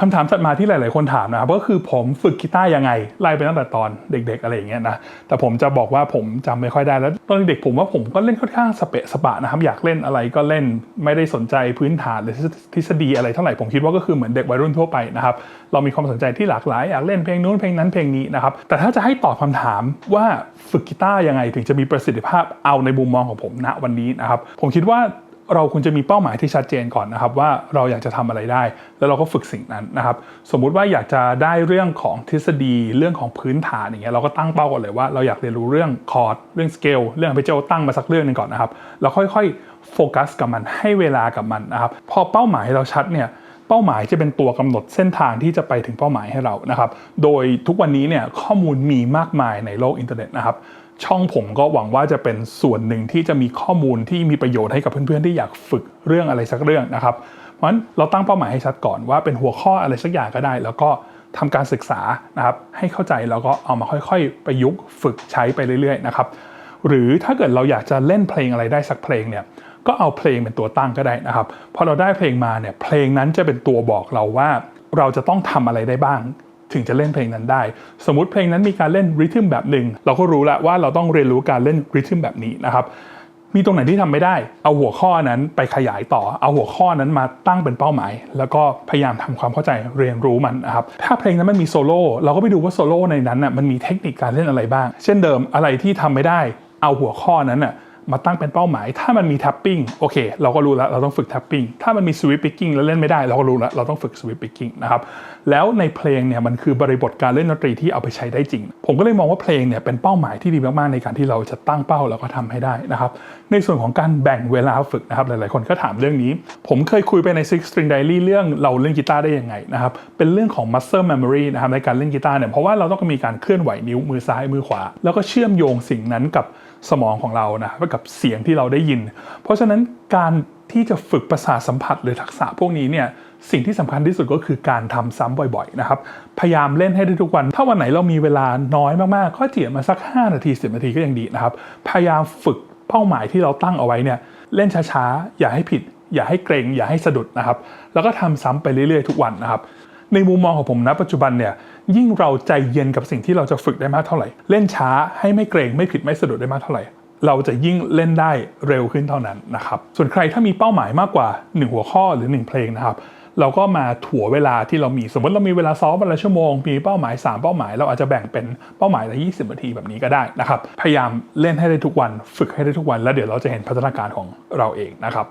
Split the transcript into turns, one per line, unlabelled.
คำถามถัดมาที่หลาย ๆ คนถามนะครับก็คือผมฝึกกีตาร์ยังไงไล่ไปตั้งแต่ตอนเด็ก ๆ อะไรอย่างเงี้ยนะแต่ผมจะบอกว่าผมจำไม่ค่อยได้แล้วตอนเด็กผมว่าผมก็เล่นค่อนข้างสเปะสปะนะครับอยากเล่นอะไรก็เล่นไม่ได้สนใจพื้นฐานหรือทฤษฎีอะไรเท่าไหร่ผมคิดว่าก็คือเหมือนเด็กวัยรุ่นทั่วไปนะครับเรามีความสนใจที่หลากหลายอยากเล่นเพลงนู้นเพลงนั้นเพลงนี้นะครับแต่ถ้าจะให้ตอบคำถามว่าฝึกกีตาร์ยังไงถึงจะมีประสิทธิภาพเอาในมุมมองของผมณวันนี้นะครับผมคิดว่า เราควรจะมีเป้าหมายที่ชัดเจนก่อนนะครับว่าเราอยากจะทำอะไรได้ แล้วเราก็ฝึกสิ่งนั้นนะครับ สมมุติว่าอยากจะได้เรื่องของทฤษฎีเรื่องของพื้นฐานอย่างเงี้ยเราก็ตั้งเป้าก่อนเลยว่าเราอยากเรียนรู้เรื่องคอร์ดเรื่องสเกลเรื่องเพเจตั้งมาสักเรื่องหนึงก่อนนะครับแล้วค่อยๆโฟกัสกับมันให้เวลากับมันนะครับพอเป้าหมายเราชัดเนี่ย เป้าหมายจะเป็นตัวกำหนดเส้นทางที่จะไปถึงเป้าหมายให้เรานะครับ โดยทุกวันนี้เนี่ยข้อมูลมีมากมายในโลกอินเทอร์เน็ตนะครับช่องผมก็หวังว่าจะเป็นส่วนหนึ่งที่จะมีข้อมูลที่มีประโยชน์ให้กับเพื่อนๆที่อยากฝึกเรื่องอะไรสักเรื่องนะครับ เพราะฉะนั้นเราตั้งเป้าหมายให้ชัดก่อนว่าเป็นหัวข้ออะไรสักอย่างก็ได้ แล้วก็ทำการศึกษานะครับให้เข้าใจแล้วก็เอามาค่อยๆ ประยุกต์ฝึกใช้ไปเรื่อยๆนะครับหรือถ้าเกิดเราอยากจะเล่นเพลงอะไรได้สักเพลงเนี่ย ก็เอาเพลงเป็นตัวตั้งก็ได้นะครับพอเราได้เพลงมาเนี่ยเพลงนั้นจะเป็นตัวบอกเราว่า เราจะต้องทำอะไรได้บ้าง ถึงจะเล่นเพลงนั้นได้ สมมติเพลงนั้นมีการเล่นริทึมแบบหนึ่งเราก็รู้ล้วว่าเราต้องเรียนรู้การเล่นริทึมแบบนี้นะครับมีตรงไหนที่ทำไม่ได้ เอาหัวข้อนั้นไปขยายต่อ เอาหัวข้อนั้นมาตั้งเป็นเป้าหมาย แล้วก็พยายามทำความเข้าใจเรียนรู้มันนะครับ ถ้าเพลงนั้นมันมีโซโล่ เราก็ไปดูว่าโซโล่ในนั้นน่ะมันมีเทคนิคการเล่นอะไรบ้าง เช่นเดิมอะไรที่ทำไม่ได้ เอาหัวข้อนั้นน่ะ มาตั้งเป็นเป้าหมาย ถ้ามันมีแท็ปปิ้งโอเค เราก็รู้แล้ว เราต้องฝึกแท็ปปิ้งถ้ามันมีสวิปปิ้งแล้วเล่นไม่ได้ เราก็รู้แล้ว เราต้องฝึกสวิปปิ้งนะครับ แล้วในเพลงเนี่ยมันคือบริบทการเล่นดนตรีที่เอาไปใช้ได้จริง ผมก็เลยมองว่าเพลงเนี่ยเป็นเป้าหมายที่ดีมากๆในการที่เราจะตั้งเป้าแล้วก็ทำให้ได้นะครับ ในส่วนของการแบ่งเวลาฝึกนะครับ หลายๆ คนก็ถามเรื่องนี้ ผมเคยคุยไปใน Six String Diary เรื่องเราเล่นกีตาร์ได้ยังไงนะครับ เป็นเรื่องของ muscle memory นะครับในการเล่นกีตาร์เนี่ย เพราะว่าเราต้องมีการเคลื่อนไหวนิ้วมือซ้ายมือขวา แล้วก็เชื่อมโยงสิ่งนั้นกับ สมองของเรานะครับกับเสียงที่เราได้ยิน เพราะฉะนั้นการที่จะฝึกประสาทสัมผัสหรือทักษะพวกนี้เนี่ยสิ่งที่สำคัญที่สุดก็คือการทำซ้ำบ่อยๆนะครับพยายามเล่นให้ได้ทุกวัน ถ้าวันไหนเรามีเวลาน้อยมากๆก็เจียมาสัก 5 นาที 10 นาทีก็ยังดีนะครับ พยายามฝึกเป้าหมายที่เราตั้งเอาไว้เนี่ยเล่นช้าๆ อย่าให้ผิด อย่าให้เกรง อย่าให้สะดุดนะครับ แล้วก็ทำซ้ำไปเรื่อยๆทุกวันนะครับ ในมุมมองของผมนะปัจจุบันเนี่ยยิ่งเราใจเย็นกับสิ่งที่เราจะฝึกได้มากเท่าไหร่ เล่นช้าให้ไม่เกรงไม่ผิดไม่สะดุดได้มากเท่าไหร่ เราจะยิ่งเล่นได้เร็วขึ้นเท่านั้นนะครับส่วนใครถ้ามีเป้าหมายมากกว่า 1 หัวข้อหรือ 1 เพลงนะครับเราก็มาถั่วเวลาที่เรามีสมมติเรามีเวลาซ้อมวันละชั่วโมง มีเป้าหมาย 3 เป้าหมาย เราอาจจะแบ่งเป็นเป้าหมายละ 20 นาทีแบบนี้ก็ได้นะครับ พยายามเล่นให้ได้ทุกวัน ฝึกให้ได้ทุกวัน แล้วเดี๋ยวเราจะเห็นพัฒนาการของเราเองนะครับ